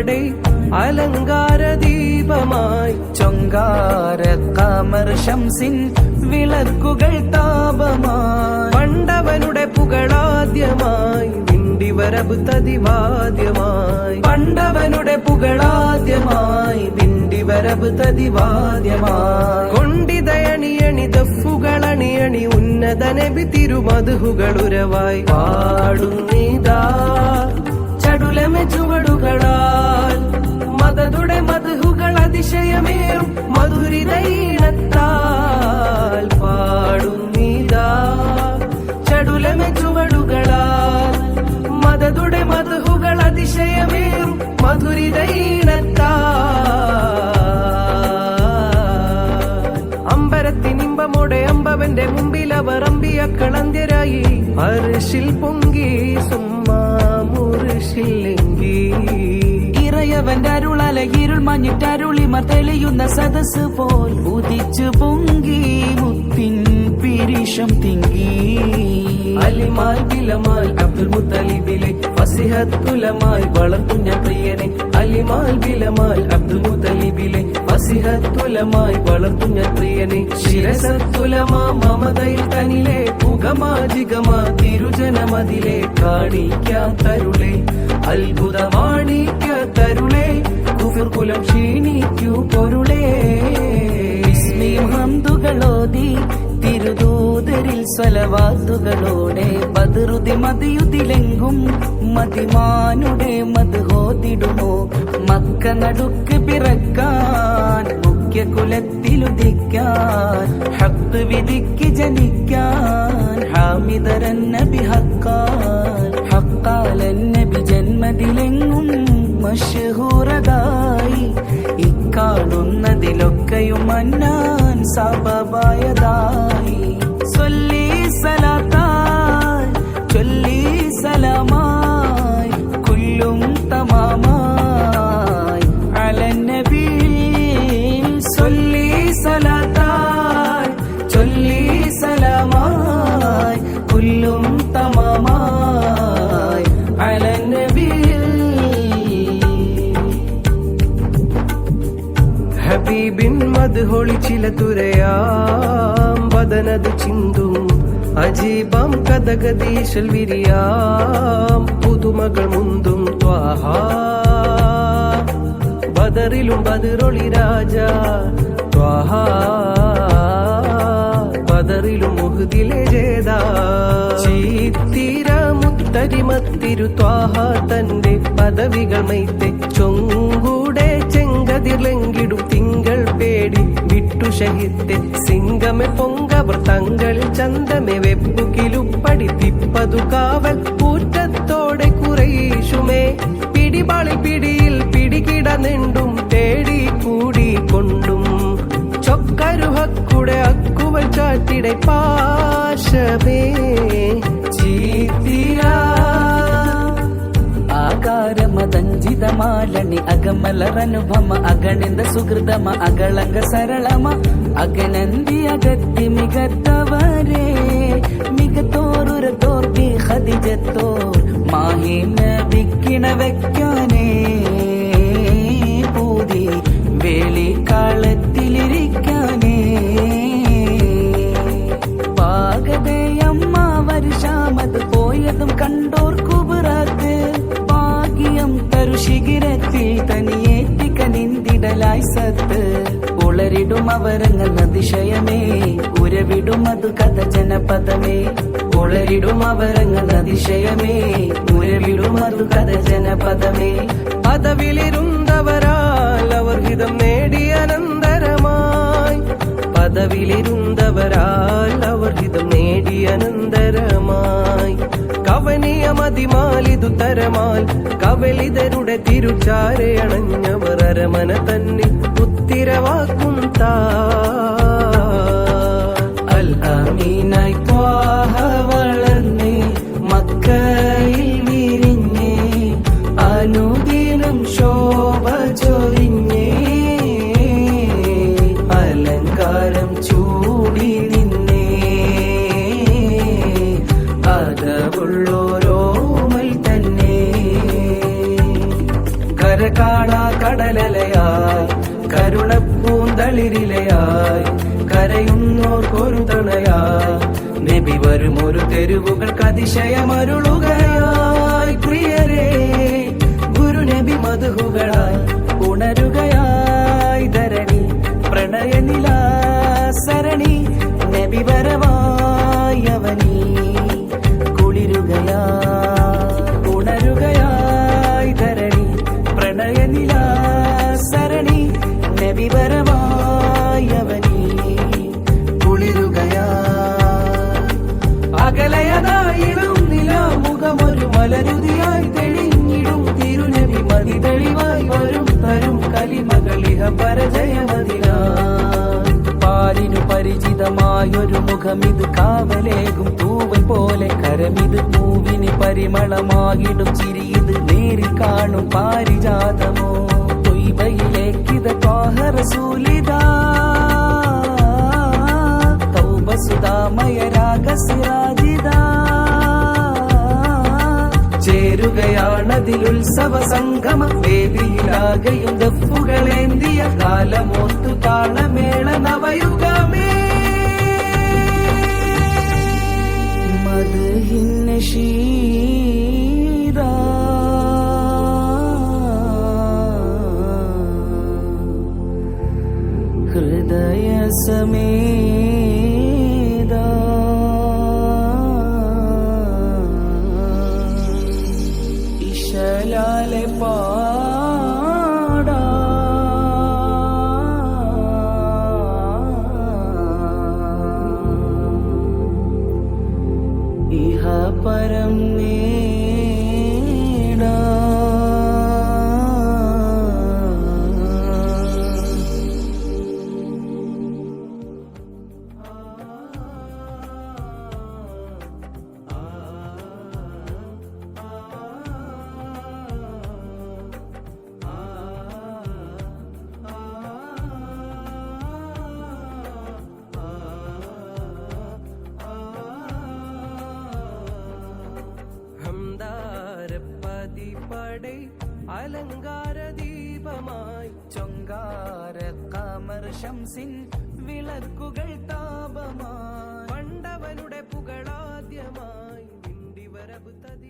അവിടെ അലങ്കാര ദീപമായി ചൊങ്കാര കാമർ ശംസിൻ വിളക്കുകൾ താപമായി. പണ്ടവനുടെ പുകളാദ്യമായി വിണ്ടിവരബ് തതിവാദ്യമായി. പണ്ടവനുടെ പുകളാദ്യമായി വിണ്ടിവരബ് തതിവാദ്യമായി. കൊണ്ടിതയണിയണി ദഫുകളണിയണി ഉന്നത നബി തിരുമധുകളുരവായി പാടുന്നിതാ ചടുലമെ ചുവടുകളാൽ മതതുടെ മധുകൾ അതിശയമേറും മധുരിതൈണത്താൽ പാടുന്നീതാ ചടുലമെ ചുവടുകളാൽ മതതുടെ മധുകൾ അതിശയമേറും മധുരിതൈണത്താൽ അമ്പരത്തിനിമ്പമോടെ അമ്പവന്റെ മുമ്പിൽ അവർ അമ്പിയക്കളന്ത്യരായി അരിശിൽ പൊങ്കി സുമ്മാ മുറിശില്ലെങ്കി ഇറയവന്റെ അരുളല ഇരുൾ മഞ്ഞിട്ടരുളിമർ തെളിയുന്ന സദസ് പോൽ ഉദിച്ചു പൊങ്കി മുത്തിൻ പിരിഷം തിങ്കി. അലിമാൽ ബിലമാൽ അബ്ദുൽ മുത്തലിബിലെ ഫസിഹത്തുലമായി വളർത്തുഞ്ഞ പ്രിയനെ. അലിമാൽ ബിലമാൽ അബ്ദുൽ മുത്തലിബിലെ ഫസിഹത്തുലമായി വളർത്തുഞ്ഞ പ്രിയനെ ശിരസത്തുലമാ മമതയിൽ തനിലെ പുകമാജികമാ തിരുജനമതിലെ കാണിക്കാത്തരുളെ അത്ഭുതമാണിക്കാത്തരുളെ കുഫുർകുലം ക്ഷീണിക്കൂ പൊരുളേ. ഹന്തുകളോതി തിരുദൂതരിൽ സ്വലവാത്തുകളോടെ ബദറുതി മതിയുതിലെങ്കും മതിമാനുടെ മതുഹോതിടുമോ മക്ക നടുക്ക് പിറക്കാൻ മുഖ്യ കുലത്തിലുദിക്കാൻ ഹക്ക് വിധിക്ക് ജനിക്കാൻ ഹാമിതരൻ നബി ഹക്കാൻ ഹക്കാലൻ നബി ജന്മതിലെങ്ങും മഷഹൂറതായി. ഇക്കാണുന്നതിലൊക്കെയും അന്നാൻ സബബായതായി മധുഹൊളി ചില തുരയാം. വദനത് ചിന്തും അജീപം കഥകതീശൽ വിരിയാം. പുതുമകൾ മുന്തും ത്വാഹ. ബദറിലും രാജ ത്വാഹ. ബദറിലും മുഹുദിലെ ജേദാ ചീത്തിര മുത്തരിമത്തിരു ത്വാഹ. തന്റെ പദവികൾ മൈത്തെ ചൊങ്കൂടെ ചെങ്കതിർലെങ്കിൽ ഷഹിത്തെ സിംഗമെ പൊങ്കവർ തങ്ങളിൽ ചന്തമെ വെപ്പുകിലുപ്പടി തിപ്പതു കാവൽ കൂറ്റത്തോടെ കുറയേശുമേ പിടിപാളി പിടിയിൽ പിടികിട തേടി കൂടി കൊണ്ടും. ചൊക്കരുഹക്കുടെ അക്കുവൽ ചാറ്റിടെ ಅಗಲನಿ ಅಗಮಲರನುಭಮ ಅಗಣಿಂದ ಸುಗೃದಮ ಅಗಳಂಗ ಸರಳಮ. ಅಗನಂದಿ ಅಗತ್ತಿ ಮಿಗತ್ತವರೇ ಮಿಗ ತೋರುರ ತೋರ್ಬಿ ಹದಿಜ ತೋರ್. ಮಾಹಿನ ಬಿಕ್ಕಿಣ ವೆಕ್ಕ ഉളരിടും അവരങ്ങൾ അതിശയമേ ഉരവിടും അത് കഥ ജനപദമേ. ഉളരിടും അവരങ്ങൾ അതിശയമേ ഉരവിടും അത് കഥ ജനപദമേ. പദവിലിരുന്നവരാൽ അവർ ഹിതം നേടി അനന്തരമായി. പദവിലിരുന്നവരാൽ അവർ ഹിതം നേടി അനന്തരമായി. കവനിയ മതിമാലിതു തരമാൽ. കവലിതരുടെ തിരുച്ചാരെ അണഞ്ഞവർ അരമന തന്നെ ഉത്തിരവാക്കും താ. അൽ അമീനായി ത്വാഹ കര കാണാ കരുണ കരുണപ്പൂന്തളിരിലയായി കരയുന്നോർക്കൊരു തണയായി. നബി വരുമൊരു തെരുവുകൾക്ക് അതിശയമരുളുക മലരുതിയായി തെളിഞ്ഞിടും. തിരുനബി മതി തെളിവായി വരും. തരും കലിമകളിഹ പരജയമതിന പാലിനു പരിചിതമായൊരു മുഖമിത് കാവലേകും. തൂവൽ പോലെ കരമിത് പൂവിന് പരിമളമാകിടും. ചിരിയിത് നേരിൽ കാണും പാരിജാതമോ. തൊയ്ബയിലേക്കിത് പാഹറസൂലിതാ സുധാമയ രാഗസിരാജിതാ ചേരുകയാണതിലുത്സവ സംഗമ വേദിയിലാകയും ദഫുകളേന്തിയ കാലമോത്തു താളമേള നവയുഗമേ മധുഹിന്ന ശീതാ ഇശലാലെ പാടാ പടൈ അലങ്കാര ദീപമായി ചൊങ്കാര കാമർ ശംസിൻ വിളക്കുകൾ താപമായി. പണ്ടവനുടെ പുകളാദ്യമായി വിണ്ടിവരവ് തതി